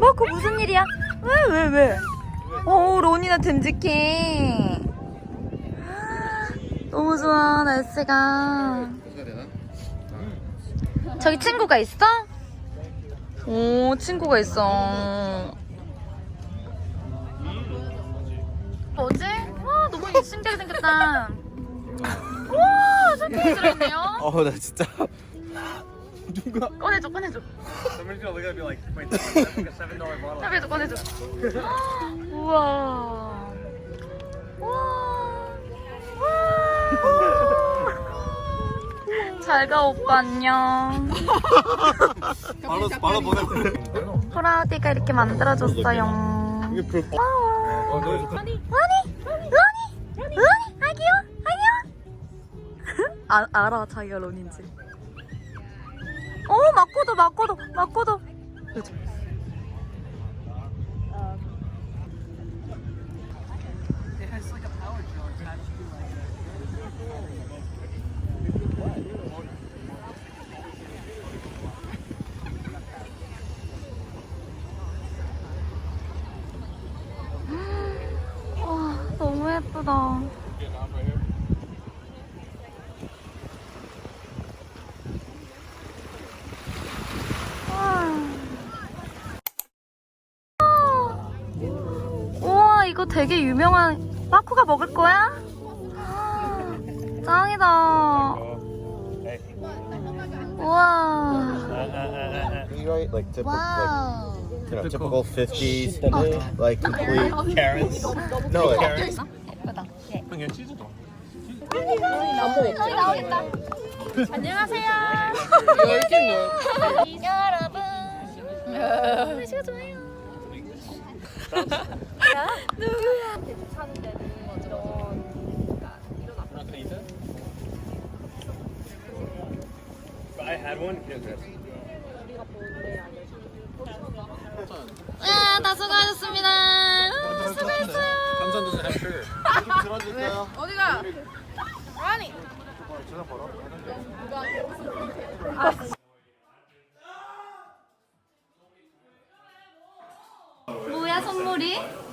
마코 무슨 일이야? 왜, 왜, 왜? 오, 론이나 듬직해. 너무 좋아, 날씨가. 저기 친구가 있어? 오, 친구가 있어. 뭐지? 와, 너무 신기하게 생겼다. 우와, 쇼핑이 들어있네요. 어, 나 진짜. 누가? 꺼내줘, 꺼내줘. Somebody's gonna look at me like, wait, that's like a seven dollar bottle. 꺼내줘, 꺼내줘. 우와. 우와. 우와. 잘가 오빠 안녕. 바로 바로 보내고. 프라우디가 이렇게 만들어줬어요. 이게 그. 고마워. 어, 너 좋다. 러니, 러니, 러니, 아기요, 아기요. 아, 알아, 자기가 런인지. 어, to like 와, 너무 예쁘다. 와. 우와, 이거 되게 유명한 마쿠가 먹을 거야? 짱이다. 우와. You right? Like typical, 와우. like you know, typical 50s, like complete Karens. No, like, 예쁘다. 그냥 치즈도. 안녕하세요. 여러분. 날씨가 좋아요. 누구야? I had one. 아, 다 수고하셨습니다. 아, 수고했어요. 감사합니다. 좀 들어줄까요? 어디가? 아니. 뭐야 선물이?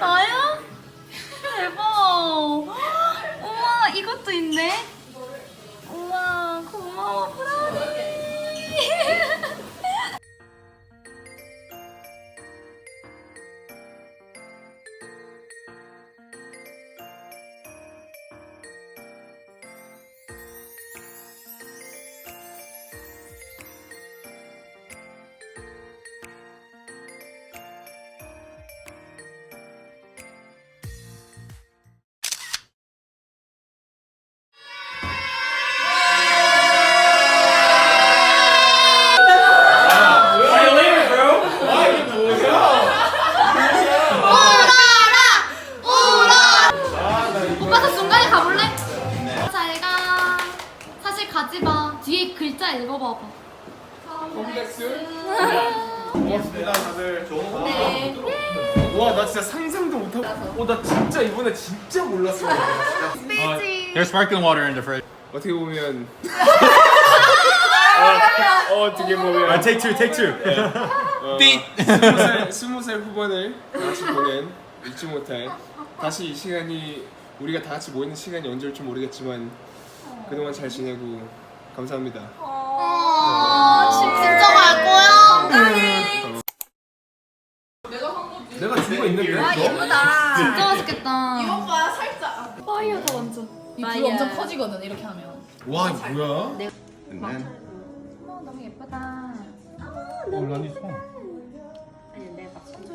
아, 나요? 대박. 우와 이것도 있네. 읽어봐봐. 고맙습니다 다들 네. 와 나 진짜 상상도 못하고 어 나 진짜 이번에 진짜 몰랐어 There's sparkling water in the fridge. 어떻게 보면 어, 어떻게 보면 Uh, take two, take two. 스무 살 스무 살 후반을 같이 보낸 잊지 못할 다시 이 시간이 우리가 다 같이 모이는 시간이 언제 올지 모르겠지만 그동안 잘 지내고 감사합니다. 진짜 갈 거야? 내가 준거 있는데 진짜 맛있겠다. 이거 봐 살짝. 파이어다 완전. 이불 엄청 커지거든 이렇게 하면. 와 이거 뭐야? And then, 어머, 너무 예쁘다. 란이 손. 저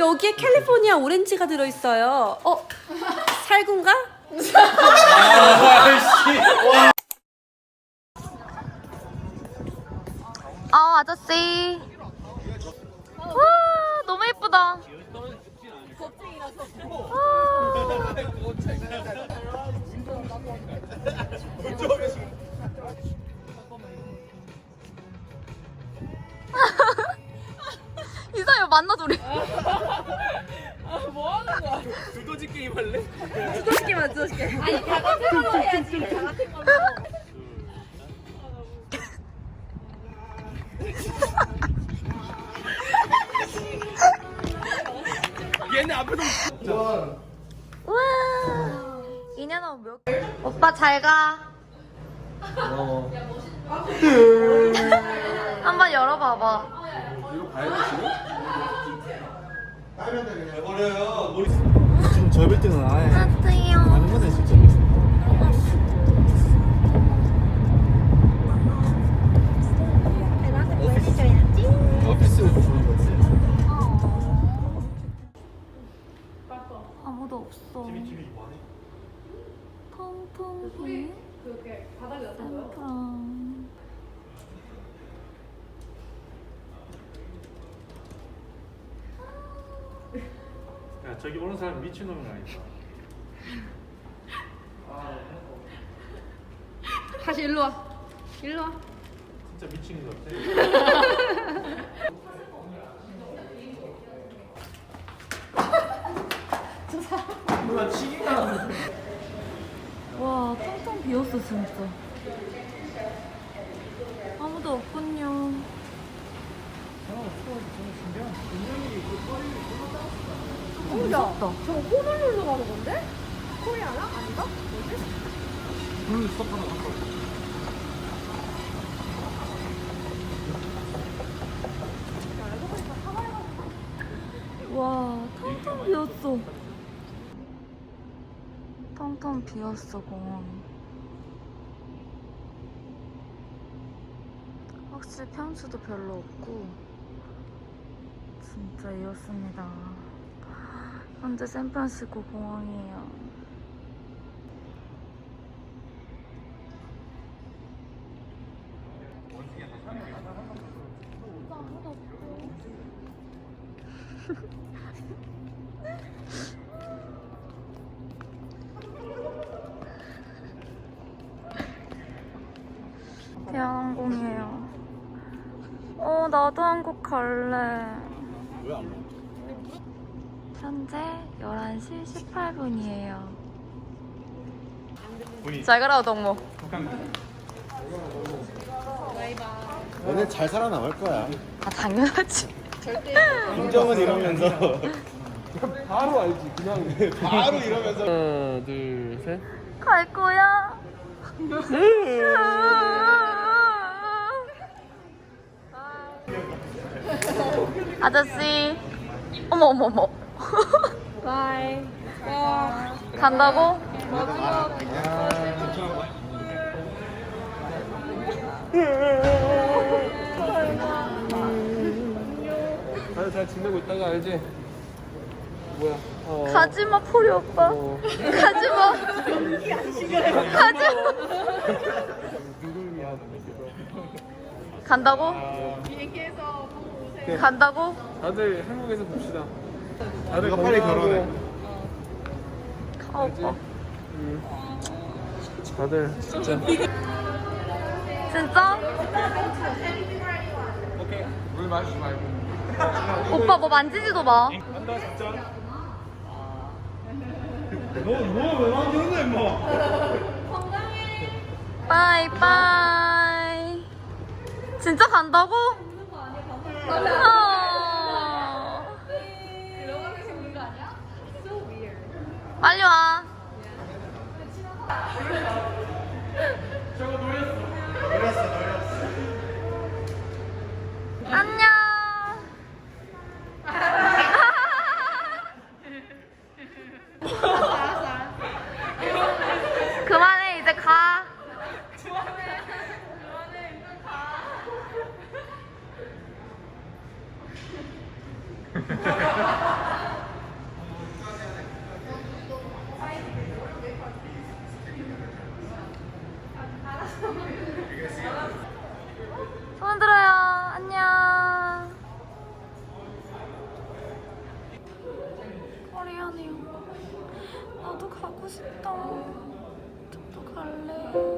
여기에 캘리포니아 오렌지가 들어있어요. 어, 살군가? 아 아저씨. 와 너무 예쁘다. 이사요 만나도 우리. 두더지 게임 할래? 얘네 앞에서 와. 이년아 몇? 오빠 잘 가. 어 한번 열어봐봐. 이거 봐야 돼 지금? 지금 저 빌딩은 아예 안녕하세요. 아는 거네 진짜. 오피스를 보는 거지. 아무도 없어. 텅텅 빈. 그렇게 바닥에 놨던 거야? 텅텅. 야, 저기 오는 사람 미친놈은 아니다. 다시 일로 와. 일로 와. 진짜 미친 것 같아. 와, 텅텅 비었어, 진짜. 아무도 없군요. 무섭다. 저 호놀룰루 가는 건데? 코리아나? 아닌가? 와, 텅텅 비었어. 텅텅 비었어, 공원이. 확실히 평수도 별로 없고, 진짜 이렇습니다. 현재 샌프란시스코 공항이에요. 대한항공이에요. 어, 나도 한국 갈래. 현재 11시 18분이에요. 잘 가라, 동무. 너네 잘 살아남을 거야. 아, 당연하지. 김정은 이러면서 바로 알지 그냥 바로 이러면서 하나 둘 셋 갈 거야. 아저씨. 어머, 어머, 어머. 바이. 간다고? 다들 잘 지내고 있다가 알지? 뭐야 어. 가지마, 포리 오빠. 어. 가지마. 가지마. 간다고? 비행기에서 보고 오세요. 간다고? 다들 한국에서 봅시다 다들 빨리 결혼해. 가, 오빠. 음. 다들 진짜 진짜? 오케이 물 마시지 말고 오빠 뭐 만지지도 마. 간다 진짜 바이바이. 진짜 간다고? 어. 손 들어요. 안녕. 허리 안해요. 나도 가고 싶다. 저도 갈래.